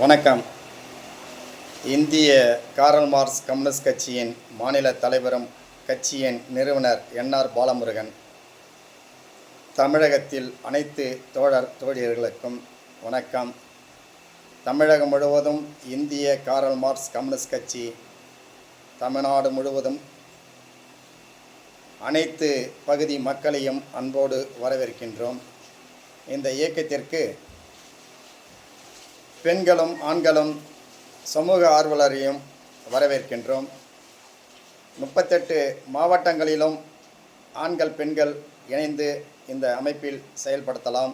வணக்கம். இந்திய Karl Marx communist கட்சியின் மாநில தலைவரும் கட்சியின் நிறுவனர் என்ஆர் பாலமுருகன். தமிழகத்தில் அனைத்து தோழர் தோழியர்களுக்கும் வணக்கம். தமிழகம் முழுவதும் இந்திய காரல் மார்க்ஸ் கம்யூனிஸ்ட் கட்சி தமிழ்நாடு முழுவதும் அனைத்து பகுதி மக்களையும் அன்போடு வரவேற்கின்றோம். இந்த இயக்கத்திற்கு பெண்களும் ஆண்களும் சமூக ஆர்வலரையும் வரவேற்கின்றோம். முப்பத்தெட்டு மாவட்டங்களிலும் ஆண்கள் பெண்கள் இணைந்து இந்த அமைப்பில் செயல்படுத்தலாம்.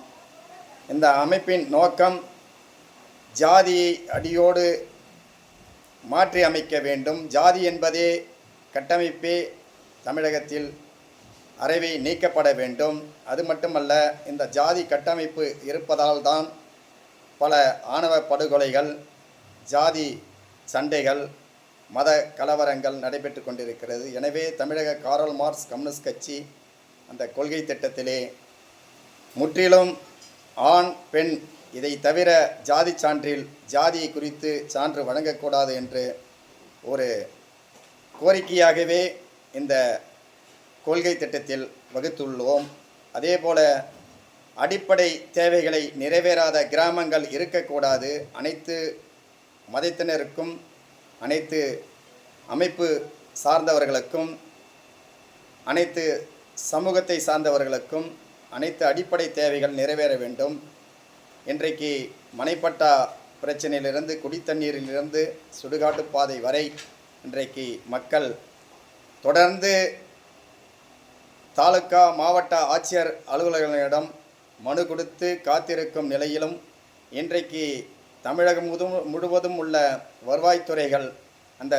இந்த அமைப்பின் நோக்கம் ஜாதியை அடியோடு மாற்றி அமைக்க வேண்டும். ஜாதி என்பதே கட்டமைப்பே தமிழகத்தில் அறைவை நீக்கப்பட வேண்டும். அது மட்டுமல்ல இந்த ஜாதி கட்டமைப்பு இருப்பதால் தான் பல ஆணவ படுகொலைகள் ஜாதி சண்டைகள் மத கலவரங்கள் நடைபெற்று கொண்டிருக்கிறது. எனவே தமிழக காரல் மார்க்ஸ் கம்யூனிஸ்ட் கட்சி அந்த கொள்கை திட்டத்திலே முற்றிலும் ஆண் பெண் இதை தவிர ஜாதி சான்றில் ஜாதி குறித்து சான்று வழங்கக்கூடாது என்று ஒரு கோரிக்கையாகவே இந்த கொள்கை திட்டத்தில் வகுத்துள்ளோம். அதேபோல அடிப்படை தேவைகளை நிறைவேறாத கிராமங்கள் இருக்கக்கூடாது. அனைத்து மதத்தினருக்கும் அனைத்து அமைப்பு சார்ந்தவர்களுக்கும் அனைத்து சமூகத்தை சார்ந்தவர்களுக்கும் அனைத்து அடிப்படை தேவைகள் நிறைவேற வேண்டும். இன்றைக்கு மனைப்பட்டா பிரச்சனையிலிருந்து குடித்தண்ணீரிலிருந்து சுடுகாட்டு பாதை வரை இன்றைக்கு மக்கள் தொடர்ந்து தாலுக்கா மாவட்ட ஆட்சியர் அலுவலர்களிடம் மனு கொடுத்து காத்திருக்கும் நிலையிலும் இன்றைக்கு தமிழகம் முது முழுவதும் உள்ள வருவாய்த்துறைகள் அந்த